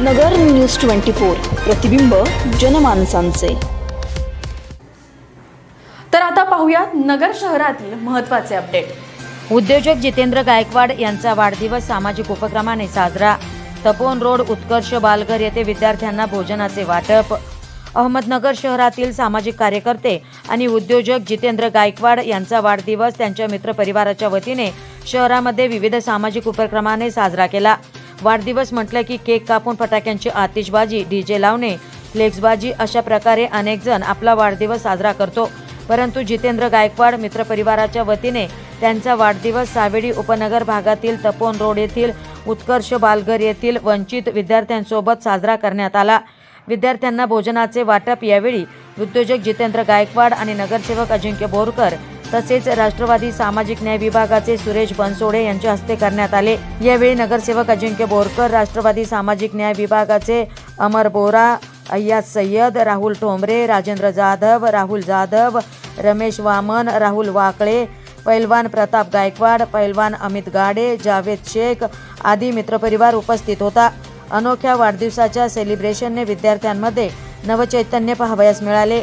नगर news twenty four प्रतिबिंब जनमानसांचे. तर आता पाहूयात नगर शहरातील महत्त्वाचे अपडेट. उद्योजक जितेंद्र गायकवाड यांचा वाढदिवस सामाजिक उपक्रमाने साजरा. तपोन रोड उत्कर्ष बालघर येथे विद्यार्थ्यांना भोजनाचे वाटप. अहमदनगर शहरातील सामाजिक कार्यकर्ते आणि उद्योजक जितेंद्र गायकवाड यांचा वाढदिवस त्यांच्या मित्रपरिवाराच्या वतीने शहरामध्ये विविध सामाजिक उपक्रमाने साजरा केला. वाढदिवस म्हटलं की केक कापून फटाक्यांची आतिषबाजी डीजे लावणे फ्लेक्सबाजी अशा प्रकारे अनेक जण आपला वाढदिवस साजरा करतो. परंतु जितेंद्र गायकवाड मित्रपरिवाराच्या वतीने त्यांचा वाढदिवस सावेडी उपनगर भागातील तपोन रोड येथील उत्कर्ष बालघर येथील वंचित विद्यार्थ्यांसोबत साजरा करण्यात आला. विद्यार्थ्यांना भोजनाचे वाटप यावेळी उद्योजक जितेंद्र गायकवाड आणि नगरसेवक अजिंक्य बोरकर तसेच राष्ट्रवादी सामाजिक न्याय विभागाचे सुरेश बनसोडे यांच्या हस्ते करण्यात आले. यावेळी नगरसेवक अजिंक्य बोरकर राष्ट्रवादी सामाजिक न्याय विभागाचे अमर बोरा अय्याज सय्यद राहुल ठोंबरे राजेंद्र जाधव राहुल जाधव रमेश वामन राहुल वाकळे पैलवान प्रताप गायकवाड पैलवान अमित गाडे जावेद शेख आदी मित्रपरिवार उपस्थित होता. अनोख्या वाढदिवसाच्या सेलिब्रेशनने विद्यार्थ्यांमध्ये नवचैतन्य पाहावयास मिळाले.